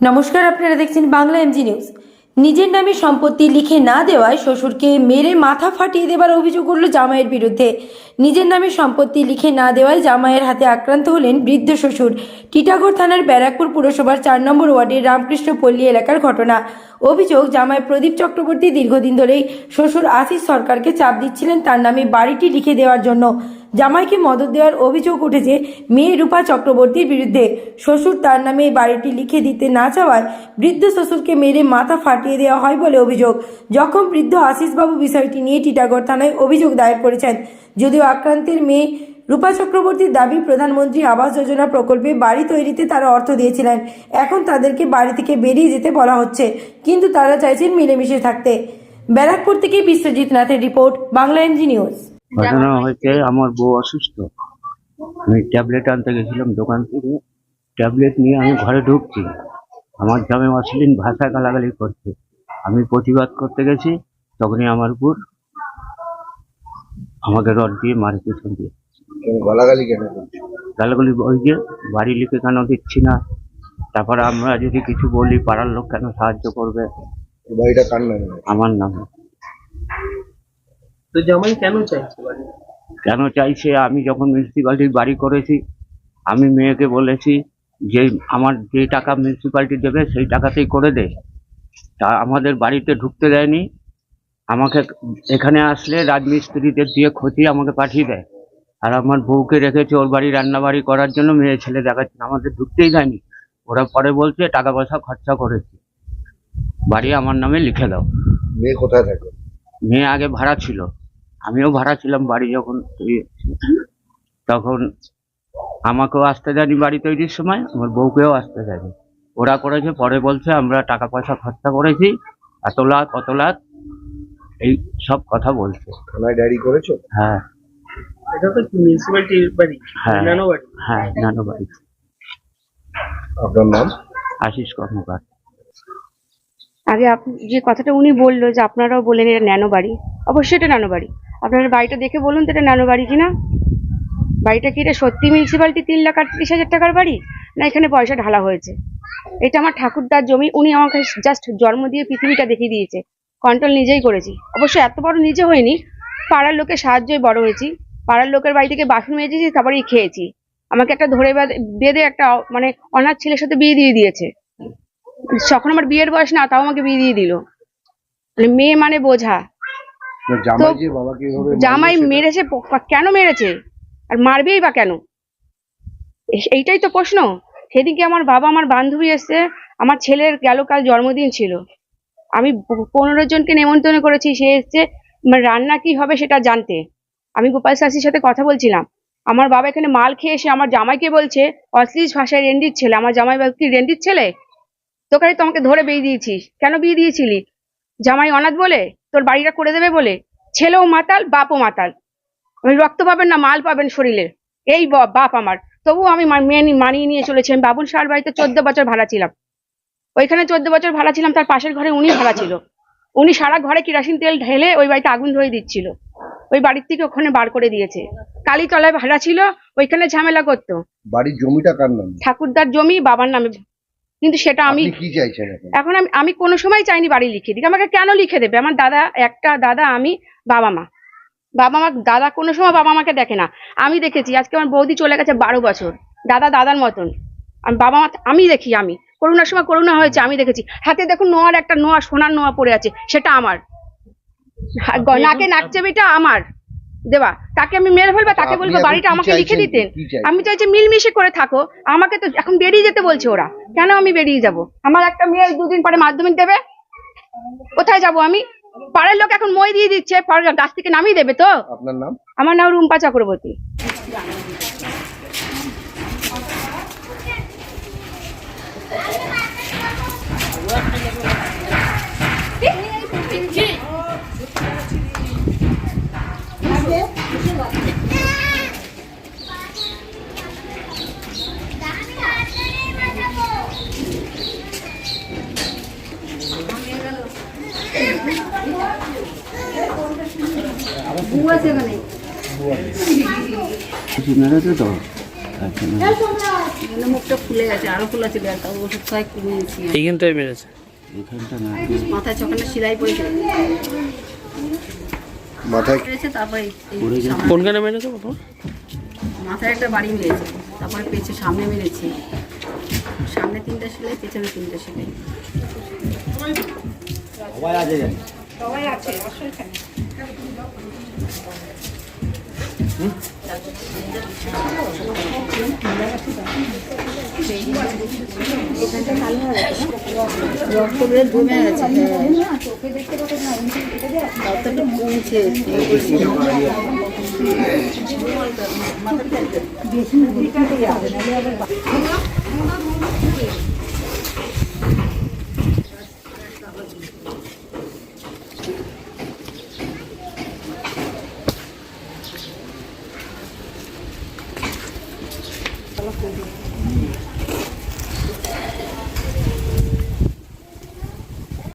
নমস্কার, আপনারা দেখছেন বাংলা এমজি নিউজ নিজের নামে সম্পত্তি লিখে না দেওয়ায় শ্বশুরকে মেরে মাথা ফাটিয়ে দেবার অভিযোগ উঠল জামাইয়ের বিরুদ্ধে। নিজের নামে সম্পত্তি লিখে না দেওয়ায় জামাইয়ের হাতে আক্রান্ত হলেন বৃদ্ধ শ্বশুর। টিটাগড় থানার ব্যারাকপুর পুরসভার চার নম্বর ওয়ার্ডের রামকৃষ্ণ পল্লী এলাকার ঘটনা। অভিযোগ, জামাই প্রদীপ চক্রবর্তী দীর্ঘদিন ধরেই শ্বশুর আশিস সরকারকে চাপ দিচ্ছিলেন তার নামে বাড়িটি লিখে দেওয়ার জন্য। জামাইকে মদত দেওয়ার অভিযোগ উঠেছে মেয়ে রূপা চক্রবর্তীর বিরুদ্ধে। শ্বশুর তার নামে এই বাড়িটি লিখে দিতে না চাওয়ায় বৃদ্ধ শ্বশুরকে মেরে মাথা ফাটিয়ে দেওয়া হয় বলে অভিযোগ। যখন বৃদ্ধ আশিসবাবু বিষয়টি নিয়ে টিটাগড় থানায় অভিযোগ দায়ের করেছেন, যদিও আক্রান্তের মেয়ে রূপা চক্রবর্তীর দাবি প্রধানমন্ত্রী আবাস যোজনা প্রকল্পে বাড়ি তৈরিতে তারা অর্থ দিয়েছিলেন। এখন তাদেরকে বাড়ি থেকে বেরিয়ে যেতে বলা হচ্ছে, কিন্তু তারা চাইছেন মিলেমিশে থাকতে। ব্যারাকপুর থেকে বিশ্বজিৎ নাথের রিপোর্ট, বাংলা এমজি নিউজ। ঘটনা হয়েছে আমার বউ অসুস্থ। আমি ট্যাবলেট আনতে গেছিলাম দোকান থেকে। ট্যাবলেট নিয়ে আমি ঘরে ঢুকছি। আমার জামে অশ্লীল ভাষা গালাগালি করছে। আমি প্রতিবাদ করতে গেছি তখনই আমার উপর আমাকে রড দিয়ে মারে পেছন দিয়ে। কেন গালাগালি কেন গালাগালি ওই যে বাড়ি লিখে কেন দিচ্ছি না? তারপরে আমরা যদি কিছু বলি পাড়ার লোক কেন সাহায্য করবে? বাড়িটা কার নামে? আমার নামে। তো জামাই কেন চাইছে বাড়ি? কেন চাইছে? আমি যখন মিউনিসিপ্যালিটির বাড়ি করেছি আমি মেয়েকে বলেছি যে আমার যে টাকা মিউনিসিপ্যালিটি দেবে সেই টাকাতেই করে দে। তা আমাদের বাড়িতে ঢুকতে দেয়নি। আমাকে এখানে আসলে রাজমিস্ত্রিদের দিয়ে ক্ষতি আমাকে পাঠিয়ে দেয়। আর আমার বউকে রেখেছে ওর বাড়ি রান্না বাড়ি করার জন্য মেয়ে ছেলে দেখাচ্ছে আমাদের ঢুকতেই দেয়নি। ওরা পরে বলছে টাকা পয়সা খরচা করেছে। বাড়ি আমার নামে লিখে দাও। মেয়ে কোথায় থাকে? মেয়ে আগে ভাড়া ছিল। আমিও ভাড়া ছিলাম বাড়ি যখন তখন আমাকেও আসতে দেয়নি বাড়ি তৈরির সময় আমার বউকেও আসতে দেয়নি। ওরা করেছে পরে বলছে আমরা টাকা পয়সা খরচা করেছি এত লাখ অত লাখ এই সব কথা বলছে। থানায় ডায়েরি করেছ? হ্যাঁ। এটা তো মিউনিসিপ্যালিটির বাড়ি হ্যাঁ। নানো বাড়ি। হ্যাঁ নানু বাড়ি। আপনার নাম? আশিস কর্মকার। আগে আপ- যে কথাটা উনি বলল যে আপনারাও বললেন এটা ন্যানো বাড়ি অবশ্যই এটা ন্যানো বাড়ি। আপনারা বাড়িটা দেখে বলুন তো এটা ন্যানো বাড়ি কিনা? বাড়িটা কি এটা সত্যি মিউনিসিপ্যালিটি তিন লাখ আটত্রিশ হাজার টাকার বাড়ি? না এখানে পয়সা ঢালা হয়েছে? এটা আমার ঠাকুরদার জমি, উনি আমাকে জাস্ট জন্ম দিয়ে পৃথিবীটা দেখিয়ে দিয়েছে। কন্ট্রোল নিজেই করেছি। অবশ্য এত বড় নিজে হয়নি পাড়ার লোকের সাহায্যই বড় হয়েছি। পাড়ার লোকের বাড়ি থেকে বাসন মেজেছি তারপরেই খেয়েছি। আমাকে একটা ধরে বেঁধে- একটা মানে অনাথ ছেলের সাথে বিয়ে দিয়ে দিয়েছে। যখন আমার বিয়ের বয়স না, তাও আমাকে বিয়ে দিয়ে দিল। মানে মেয়ে মানে বোঝা। জামাই যে বাবাকে এভাবে জামাই মেরেছে কেন মেরেছে? আর মারবেই বা কেন? এইটাই তো প্রশ্ন। সেদিনকে আমার বাবা আমার বান্ধবী এসছে আমার ছেলের গেল কাল জন্মদিন ছিল। আমি পনেরো জনকে নেমন্তন্ন করেছি সে এসছে মানে রান্না কি হবে সেটা জানতে। আমি গোপাল শাসির সাথে কথা বলছিলাম। আমার বাবা এখানে মাল খেয়ে এসে আমার জামাইকে বলছে অশ্লীল ভাষায় রেন্ডির ছেলে আমার জামাই কি রেন্ডির ছেলে? তোকে তোমাকে ধরে বিয়ে দিয়েছিস। কেন বিয়ে দিয়েছিলি? জামাই অনাথ বলে তোর বাড়িটা করে দেবে বলে? ছেলেও মাতাল বাপও মাতাল। রক্ত পাবেন না মাল পাবেন শরীরে। এই বাপ আমার। তবুও আমি মা- নি- মানিয়ে নিয়ে চলেছি। আমি বাবুল সার বাড়িতে চোদ্দ বছর ভাড়া ছিলাম। ওইখানে চোদ্দ বছর ভাড়া ছিলাম তার পাশের ঘরে উনি ভাড়া ছিল। উনি সারা ঘরে কেরাসিন তেল ঢেলে ওই বাড়িতে আগুন ধরে দিচ্ছিল। ওই বাড়ির থেকে ওখানে বার করে দিয়েছে। কালীতলায় ভাড়া ছিল ওইখানে ঝামেলা করতো। বাড়ির জমিটা কার নামে? ঠাকুরদার জমি বাবার নামে কিন্তু সেটা আমি কি চাইছেন এখন? আমি আমি কোনো সময় চাইনি বাড়ি লিখে দিক আমাকে কেন লিখে দেবে? আমার দাদা একটা দাদা আমি বাবা মা। বাবা মা দাদা কোনো সময় বাবা মাকে দেখে না। আমি দেখেছি আজকে আমার বৌদি চলে গেছে বারো বছর। দাদা দাদার মতন। আমি বাবা মা আমি দেখি আমি। করোনার সময় করোনা হয়েছে আমি দেখেছি। হাতে দেখুন নোয়ার একটা নোয়া সোনার নোয়া পড়ে আছে সেটা আমার। নাকে নাক চেবিটা আমার। দেবা তাকে আমি মেরে ফেলব তাকে বলব বাড়িটা আমাকে লিখে? দিতেন? আমি চাইছি মিলমিশে করে থাকো আমাকে তো এখন বেরিয়ে যেতে বলছে ওরা। কেন আমি বেরিয়ে যাব? আমার একটা মেয়ে দুদিন পরে মাধ্যমিক দেবে। কোথায় যাব আমি? পাড়ার লোক এখন মই দিয়ে দিচ্ছে পাড়ার গাছ থেকে নামিয়ে দেবে তো? আপনার নাম? আমার নাম রুম্পা চক্রবর্তী। মুখটা ফুলে গেছে আরও ফুলা ছিল একটা ওষুধ খাই কিনেছি এইখানটায় মেরেছে। মাথায় চোখানে সেলাই পড়েছে। মাথায় পড়েছে তারপরে কোনখানে মেরেছে প্রথম? মাথায় একটা বাড়ি মেরেছে তারপরে পেছে সামনে মেরেছে। সামনে তিনটা সেলাই পেছনে তিনটা সেলাই। রক্ত বের জমে গেছে রক্তটা কমছে நல்லா போகும்